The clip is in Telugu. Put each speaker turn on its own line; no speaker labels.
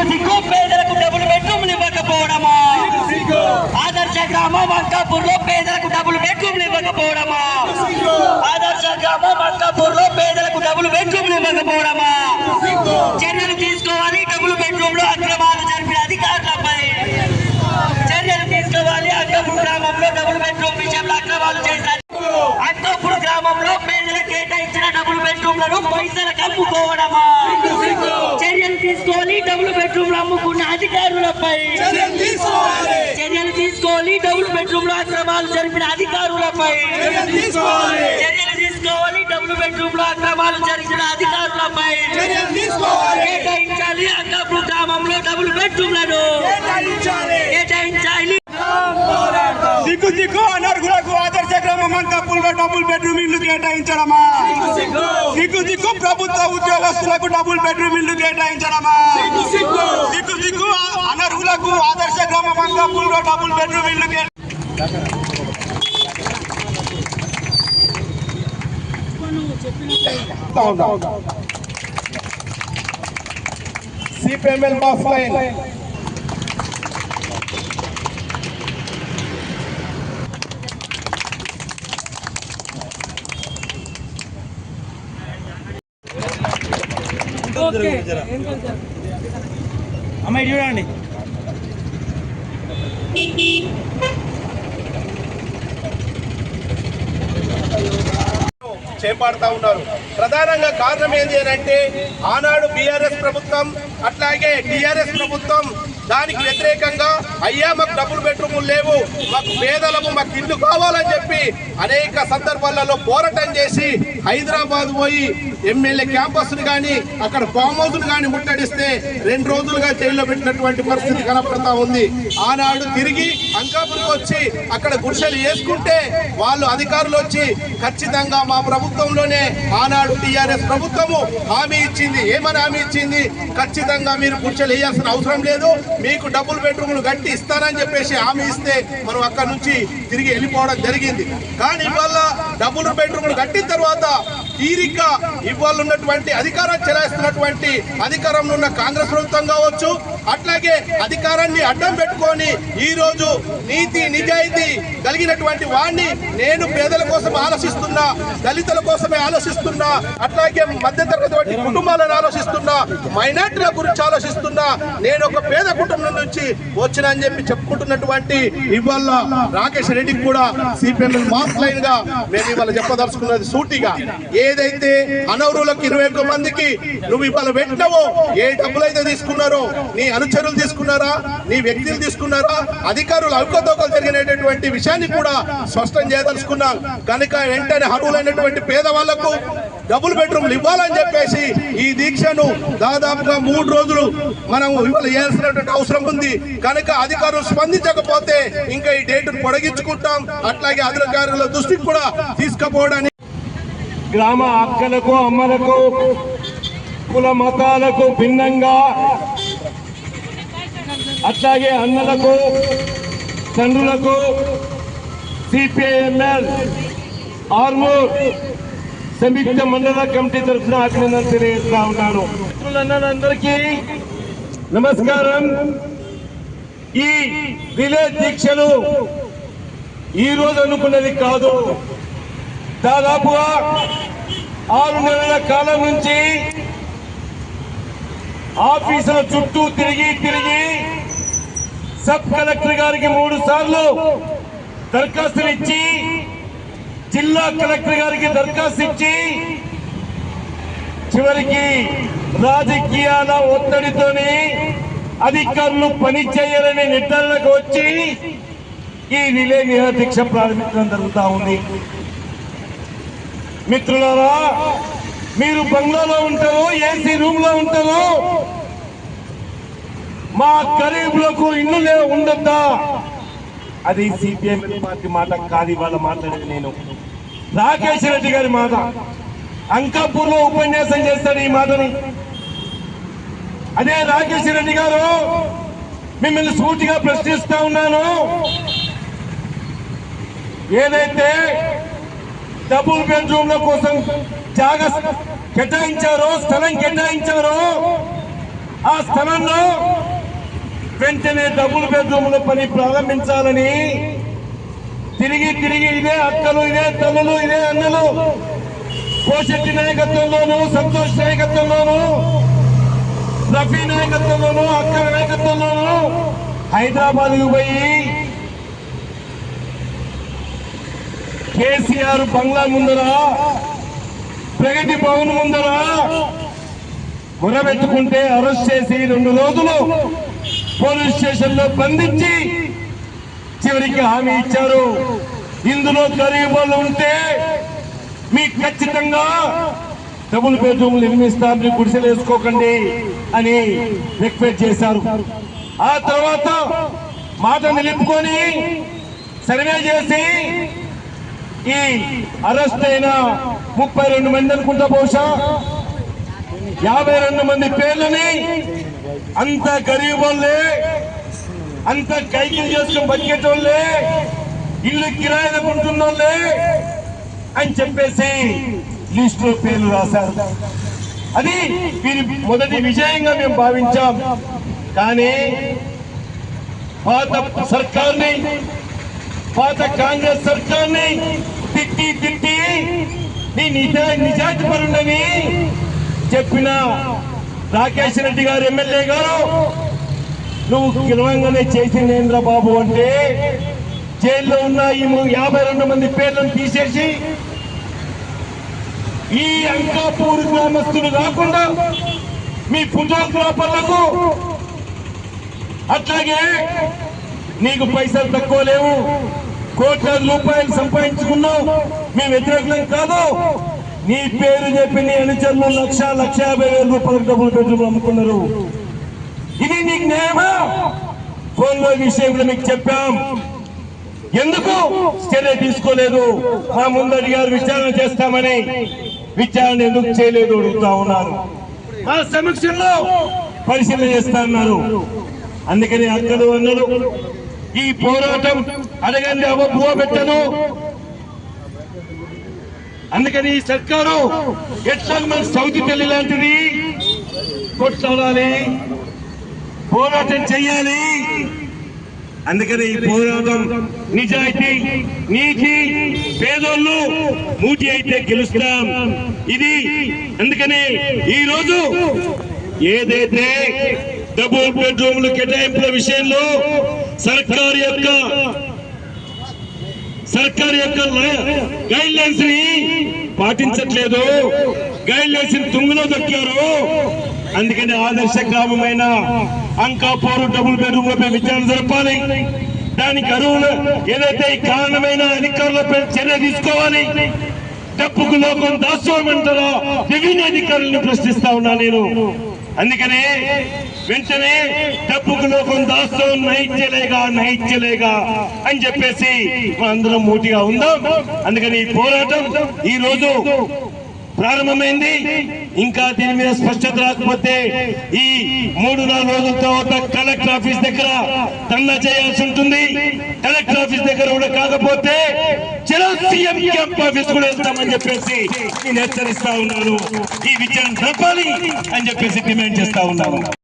సిగ్గు సిగ్గు పేదలకు డబుల్ బెడ్రూమ్లు ఇవ్వకపోవడమా? ఆదర్శ గ్రామం అంకాపూర్లో పేదలకు డబుల్ బెడ్రూమ్లు ఇవ్వకపోవడమా? ఆదర్శ గ్రామం అంకాపూర్లో పేదలకు డబుల్ బెడ్రూమ్లు ఇవ్వకపోవడమా? చర్యలు తీసుకోవాలి డబుల్ బెడ్రూమ్లో అక్రమాలు జరిపిన అధికారులపై. చర్యలు తీసుకోవాలి అంకాపూర్ గ్రామంలో డబుల్ బెడ్రూమ్ విషయంలో అక్రమాలు చేశారు. అంకాపూర్ గ్రామంలో పేదలకు కేటాయించిన డబుల్ బెడ్రూమ్లను పైసలకు అమ్ముకోవడమా డబుల్ బెడ్రూమ్లు అమ్ముకున్న అధికారులపై చర్యలు తీసుకోవాలి. డబుల్ బెడ్రూమ్లో అక్రమాలు జరిపిన అధికారులపై చర్యలు తీసుకోవాలి. డబుల్ బెడ్రూమ్లో అక్రమాలు జరిపిన అధికారులపై కేటాయించాలి. అంకాపూర్ గ్రామంలో డబుల్ బెడ్రూమ్లను కేటాయించాలి.
దిక్కు దిక్కు అనర్హులకు ఆదర్శ గ్రామం అంకాపూర్లో డబుల్ బెడ్రూమ్ ఇల్లు కేటాయించడమా? దిక్కు దిక్కు ప్రభుత్వ ఉద్యోగస్తులకు డబుల్ బెడ్రూమ్ ఇల్లు కేటాయించడమా దిక్కు దిక్కు అనర్హులకు ఆదర్శ గ్రామం అంకాపూర్లో డబుల్ బెడ్రూమ్ ఇల్లు కేటాయించడమా
సిపిఎంఎల్ బాక్స్ లైన్
అమ్మాయి చూడండి.
చేపడతా ఉన్నారు. ప్రధానంగా కారణం ఏంటి అని అంటే ఆనాడు బీఆర్ఎస్ ప్రభుత్వం అట్లాగే టీఆర్ఎస్ ప్రభుత్వం దానికి వ్యతిరేకంగా అయ్యా మాకు డబుల్ బెడ్రూములు లేవు మాకు పేదలము మాకు ఇల్లు కావాలని చెప్పి అనేక సందర్భాలలో పోరాటం చేసి హైదరాబాద్ పోయి ఎమ్మెల్యే క్యాంపస్ కానీ అక్కడ ఫామ్ హౌస్ కానీ ముట్టడిస్తే రెండు రోజులుగా జైల్లో పెట్టినటువంటి పరిస్థితి కనపడతా ఉంది. ఆనాడు తిరిగి అంకాపురికి వచ్చి అక్కడ గుడిసెలు వేసుకుంటే వాళ్ళు అధికారులు వచ్చి ఖచ్చితంగా మా ప్రభుత్వంలోనే ఆనాడు టిఆర్ఎస్ ప్రభుత్వము హామీ ఇచ్చింది. ఏమని హామీ ఇచ్చింది? ఖచ్చితంగా మీరు గుడిసెలు వేయాల్సిన అవసరం లేదు. మీకు డబుల్ బెడ్రూమ్లు కట్టి ఇస్తానని చెప్పేసి హామీ ఇస్తే మనం అక్కడ నుంచి తిరిగి వెళ్ళిపోవడం జరిగింది. కానీ ఇవాళ డబుల్ బెడ్రూమ్లు కట్టిన తర్వాత తీరిక ఇవాళ ఉన్నటువంటి అధికారం చెలాయిస్తున్నటువంటి అధికారంలో ఉన్న కాంగ్రెస్ ప్రభుత్వం కావచ్చు అట్లాగే అధికారాన్ని అడ్డం పెట్టుకొని ఈ రోజు నీతి నిజాయితీ కలిగినటువంటి వాణ్ణి నేను పేదల కోసం ఆలోచిస్తున్నా దళితుల కోసమే ఆలోచిస్తున్నా అట్లాగే మధ్యతరగతి కుటుంబాలను ఆలోచిస్తున్నా మైనార్టీల గురించి ఆలోచిస్తున్నా నేను ఒక పేద కుటుంబం నుంచి వచ్చిన అని చెప్పి చెప్పుకుంటున్నటువంటి ఇవాళ రాకేష్ రెడ్డికి కూడా సిపిఎం మాస్ లైన్గా మేము ఇవాళ చెప్పదలుచుకున్నది సూటిగా. ఏదైతే అనవరులకు ఇరవై ఒక్క మందికి నువ్వు ఇవాళ పెట్టినవో ఏ డబ్బులు అయితే తీసుకున్నారో నీ అనుచరులు తీసుకున్నారా నీ వ్యక్తులు తీసుకున్నారా అధికారులు అవకతవకలు జరిగినటువంటి విషయాన్ని కూడా స్పష్టం చేయదలుచుకున్నాం. కనుక వెంటనే అర్హులైనటువంటి పేదవాళ్ళకు డబుల్ బెడ్రూమ్లు ఇవ్వాలని చెప్పేసి ఈ దీక్షను దాదాపుగా మూడు రోజులు మనం ఇవాళ అవసరం ఉంది. కనుక అధికారులు స్పందించకపోతే ఇంకా ఈ డేట్ పొడిగించుకుంటాం. అట్లాగే అధికారుల దృష్టికి కూడా తీసుకుపోవడానికి
గ్రామ అక్కలకు అమ్మలకు కుల మతాలకు భిన్నంగా అట్లాగే అన్నలకు తండ్రులకు సిపిఐఎంఎల్ ఆర్మూర్ సంయుక్త మండల కమిటీ తరఫున అభినందన తెలియజేస్తా ఉన్నాను మిత్రులందరికీ నమస్కారం. ఈ రిలే దీక్షలు ఈ రోజు అనుకున్నది కాదు. దాదాపుగా ఆరు నెలల కాలం నుంచి ఆఫీసుల చుట్టూ తిరిగి తిరిగి సబ్ కలెక్టర్ గారికి మూడు సార్లు దరఖాస్తులు ఇచ్చి జిల్లా కలెక్టర్ గారికి దరఖాస్తు ఇచ్చి చివరికి రాజకీయాల ఒత్తిడితోనే అధికారులు పని చేయాలనే నిర్ధారణకు వచ్చి ఈ రిలే నిరాదీక్ష ప్రారంభించడం జరుగుతూ ఉంది. మిత్రులారా మీరు బంగ్లాలో ఉంటారు ఏసీ రూమ్లో ఉంటారు మా ఖరీఫ్లకు ఇల్లు లే ఉండొద్దా? అది సిపిఎం పార్టీ మాట కాదు ఇవాళ మాట్లాడేది నేను. రాకేష్ రెడ్డి గారి మాట. అంకాపూర్లో ఉపన్యాసం చేస్తాడు ఈ మాటని. అదే రాకేష్ రెడ్డి గారు మిమ్మల్ని సూటిగా ప్రశ్నిస్తా ఉన్నాను. ఏదైతే డబుల్ బెడ్రూమ్ల కోసం జాగా కేటాయించారో స్థలం కేటాయించారో ఆ స్థలంలో వెంటనే డబుల్ బెడ్రూమ్ల పని ప్రారంభించాలని తిరిగి తిరిగి ఇదే అక్కలు ఇదే తల్లులు ఇదే అన్నలు. కోశెట్టి నాయకత్వంలోను సంతోష్ నాయకత్వంలోను రఫీ నాయకత్వంలోను అక్క నాయకత్వంలోను హైదరాబాద్ పోయి కేసీఆర్ బంగ్లా ముందర ప్రగతి భవన్ ముందర మొరబెట్టుకుంటే అరెస్ట్ చేసి రెండు రోజులు పోలీస్ స్టేషన్లో బంధించి చివరికి హామీ ఇచ్చారు. ఇందులో గరీబులు ఉంటే మీకు ఖచ్చితంగా డబుల్ బెడ్రూమ్ నిర్మిస్తారు మీరు గుడిసెలు వేసుకోకండి అని రిక్వెస్ట్ చేశారు. ఆ తర్వాత మాట నిలుపుకొని సర్వే చేసి ఈ అరెస్ట్ అయిన ముప్పై రెండు మంది అనుకుంటా బహుశా యాభై రెండు మంది పేర్లని అంత గరీబోళ్ళే అంత కైకిలు చేసుకుని బతికేటోళ్ళే ఇల్లు కిరాయిలకు ఉంటున్నోళ్ళే అని చెప్పేసి లిస్ట్లో పేర్లు రాశారు. అది వీరి మొదటి విజయంగా మేము భావించాం. కానీ పాత సర్కార్ని పాత కాంగ్రెస్ సర్కార్ని తిట్టి తిట్టి నీ నిజా నిజాయితీ పరుండని చెప్పిన రాకేష్ రెడ్డి గారు ఎమ్మెల్యే గారు నువ్వు కిలవంగానే చేసిందేంద్ర బాబు అంటే జైల్లో ఉన్న ఈ యాభై రెండు మంది పేర్లను తీసేసి ఈ అంకాపూర్ గ్రామస్తులు కాకుండా మీ పుంజోగ్రాపర్లకు అట్లాగే నీకు పైసలు తక్కువ లేవు కోట్ల రూపాయలు సంపాదించుకున్నావు మీ వ్యతిరేకం కాదు. నీ పేరు చెప్పి నీ అనుచరులు లక్ష లక్ష యాభై వేల రూపాయలకు డబ్బులు పెట్టుకుని అమ్ముకున్నారు. ఇది నీకు న్యాయమా ఫోన్లో విషయంలో మీకు చెప్పాం. ఎందుకు? చర్య తీసుకోలేదు. మా ముందు అడిగారు విచారణ చేస్తామని. విచారణ ఎందుకు చేయలేదు అడుగుతా ఉన్నారు. మా సమీక్షల్లో పరిశీలన చేస్తా అన్నారు. అందుకని అక్కలు అన్నారు ఈ పోరాటం అడగండి అవ పెట్టను. అందుకని ఈ సర్కారు ఎట్లా మన సౌతి తల్లి లాంటిది కొట్టుకోవాలి పోరాటం చెయ్యాలి అందుకని ఈ పోరాటం నిజాయితీ నీతి పేదోళ్ళు మూటి అయితే గెలుస్తాం. ఇది అందుకని ఈ రోజు ఏదైతే డబుల్ బెడ్రూమ్లు కేటాయింపుల విషయంలో సర్కారు యొక్క సర్కారు యొక్క గైడ్ లైన్స్ని పాటించట్లేదు. గైడ్ లైన్స్ని దొక్కారు. అందుకని ఆదర్శ గ్రామమైన అంకాపూర్ డబుల్ బెడ్రూమ్ లపై విచారణ జరపాలి. దానికి అరువులు ఏదైతే ఈ కారణమైన అధికారులపై చర్య తీసుకోవాలి తప్పుకు లోకం దాస్యమంటారా రెవెన్యూ అధికారులను ప్రశ్నిస్తా ఉన్నా నేను. అందుకనే వెంటనే డబ్బుకు లోకం దాస్తం నహించలేగా నహించలేగా అని చెప్పేసి మనందరం మూటిగా ఉందాం. అందుకని ఈ పోరాటం ఈ రోజు ప్రారంభమైంది. ఇంకా దీని మీద స్పష్టత రాకపోతే ఈ మూడు నాలుగు రోజుల తర్వాత కలెక్టర్ ఆఫీస్ దగ్గర ధర్నా చేయాల్సి ఉంటుంది. కలెక్టర్ ఆఫీస్ దగ్గర కూడా కాకపోతే సీఎం క్యాంప్ ఆఫీస్ కూడా వెళ్తామని చెప్పేసి నేను హెచ్చరిస్తా ఉన్నాను. ఈ విజయం జరపాలి అని చెప్పేసి డిమాండ్ చేస్తా ఉన్నాను.